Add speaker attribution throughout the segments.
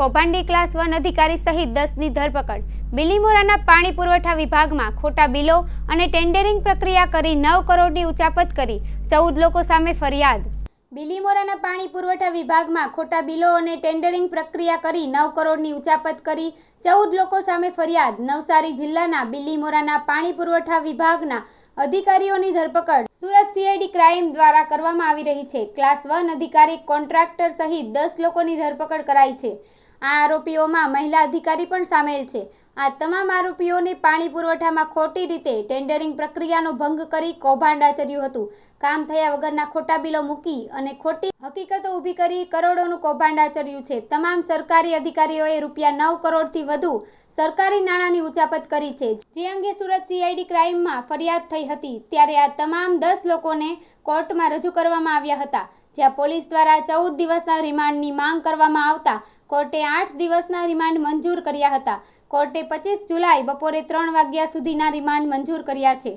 Speaker 1: કૌભાંડી class one અધિકારી સહિત દસની ધરપકડ. બિલીમોરાના પાણી પુરવઠા વિભાગમાં ખોટા બિલો અને ટેન્ડરિંગ પ્રક્રિયા કરી નવ કરોડની ઉચાપત કરી ચૌદ લોકો સામે ફરિયાદ. બિલીમોરાના પાણી પુરવઠા વિભાગમાં ખોટા બિલો અને ટેન્ડરિંગ પ્રક્રિયા કરી નવ કરોડની ઉચાપત કરી ચૌદ લોકો સામે ફરિયાદ. નવસારી જિલ્લાના બિલીમોરાના પાણી પુરવઠા વિભાગના અધિકારીઓની ધરપકડ સુરત સીઆઈડી ક્રાઇમ દ્વારા કરવામાં આવી રહી છે. ક્લાસ વન અધિકારી કોન્ટ્રાક્ટર સહિત દસ લોકોની ધરપકડ કરાઈ છે. આ આરોપીઓમાં મહિલા અધિકારી પણ સામેલ છે. આ તમામ આરોપીઓને પાણી પુરવઠામાં ખોટી રીતે ટેન્ડરિંગ પ્રક્રિયાનો ભંગ કરી કૌભાંડ આચર્યું હતું. કામ થયા વગરના ખોટા બિલો મૂકી અને ખોટી હકીકતો ઊભી કરી કરોડોનું કૌભાંડ આચર્યું છે. તમામ સરકારી અધિકારીઓએ રૂપિયા નવ કરોડથી વધુ સરકારી નાણાંની ઉચાપત કરી છે. જે અંગે સુરત સીઆઈડી ક્રાઇમમાં ફરિયાદ થઈ હતી ત્યારે આ તમામ દસ લોકોને કોર્ટમાં રજૂ કરવામાં આવ્યા હતા. જ્યાં પોલીસ દ્વારા ચૌદ દિવસના રિમાન્ડની માંગ કરવામાં આવતા કોર્ટે આઠ દિવસના રિમાન્ડ મંજૂર કર્યા હતા. કોર્ટે પચીસ જુલાઈ બપોરે ત્રણ વાગ્યા સુધીના રિમાન્ડ મંજૂર કર્યા છે.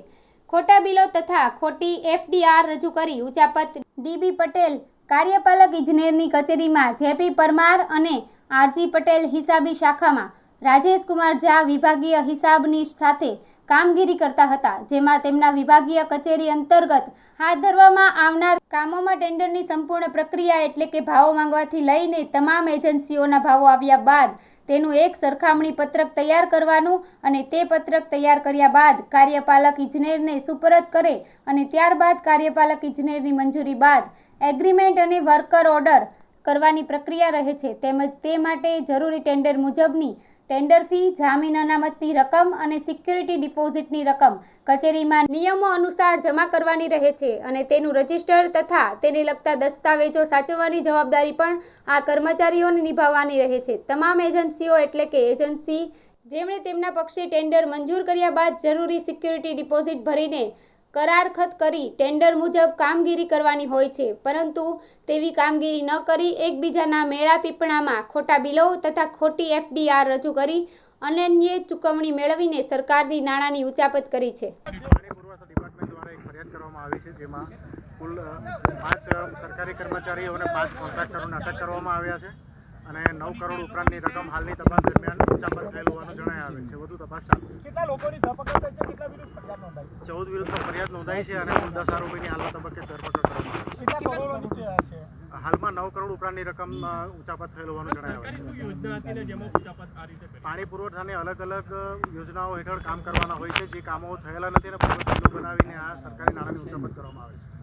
Speaker 1: ખોટા બિલો તથા ખોટી એફડીઆર રજૂ કરી ઉચાપત ડીબી પટેલ, કાર્યપાલક ઇજનેરની કચેરીમાં જેપી પરમાર અને આરજી પટેલ હિસાબી શાખામાં. રાજેશ કુમાર ઝા વિભાગીય હિસાબની સાથે કામગીરી કરતા હતા, જેમાં તેમના વિભાગીય કચેરી અંતર્ગત હાથ ધરવામાં આવનાર કામોમાં ટેન્ડરની સંપૂર્ણ પ્રક્રિયા એટલે કે ભાવો માંગવાથી લઈને તમામ એજન્સીઓના ભાવો આવ્યા બાદ તેનું એક સરખામણી પત્રક તૈયાર કરવાનું અને તે પત્રક તૈયાર કર્યા બાદ કાર્યપાલક ઇજનેરને સુપરત કરે અને ત્યારબાદ કાર્યપાલક ઇજનેરની મંજૂરી બાદ એગ્રીમેન્ટ અને વર્કર ઓર્ડર કરવાની પ્રક્રિયા રહે છે. તેમજ તે માટે જરૂરી ટેન્ડર મુજબની ટેન્ડર ફી, જામીન અનામતની રકમ અને સિક્યુરિટી ડિપોઝિટની રકમ. કચેરીમાં નિયમો અનુસાર જમા કરવાની રહે છે અને તેનું રજિસ્ટર તથા તેને લગતા દસ્તાવેજો સાચવવાની જવાબદારી પણ આ કર્મચારીઓને નિભાવવાની રહે છે. તમામ એજન્સીઓ એટલે કે એજન્સી, જેમણે તેમના પક્ષે ટેન્ડર મંજૂર કર્યા બાદ જરૂરી સિક્યુરિટી ડિપોઝિટ ભરીને કરારખત કરી ટેન્ડર મુજબ કામગીરી કરવાની હોય છે. પરંતુ તેવી કામગીરી ન કરી, એકબીજાના મેળા પીપણામાં ખોટા બિલો તથા ખોટી એફડીઆર રજૂ કરી અનન્ય ચૂકવણી મેળવીને સરકારની નાણાંની ઉચાપત કરી છે.
Speaker 2: જેમાં કુલ પાંચ સરકારી કર્મચારીઓ પાંચ કોન્ટ્રાક્ટરોને અટક કરવામાં આવ્યા છે. અને નવ કરોડ ઉપરાંતની રકમ હાલની તપાસ દરમિયાન ઉચાપત થયેલ હોવાનું જણાય આવે છે. વધુ તપાસ ચાલુ.
Speaker 3: કેટલા લોકોની ધરપકડ થઈ છે? કેટલા વિરુદ્ધ ફરિયાદ નોંધાઈ
Speaker 2: ચૌદ વિરુદ્ધ ફરિયાદ નોંધાઈ છે અને કુલ દસ આરોપીની હાલના તબક્કે ધરપકડ કરવામાં આવી
Speaker 3: છે.
Speaker 2: હાલમાં નવ કરોડ ઉપરાંતની રકમ ઉચાપત થયેલ હોવાનું જણાય આવે છે. પાણી પુરવઠાની અલગ અલગ યોજનાઓ હેઠળ કામ કરવાના હોય છે. જે કામો થયેલા નથી અને બનાવીને આ સરકારી નાણાંની ઉચાપત કરવામાં આવે છે.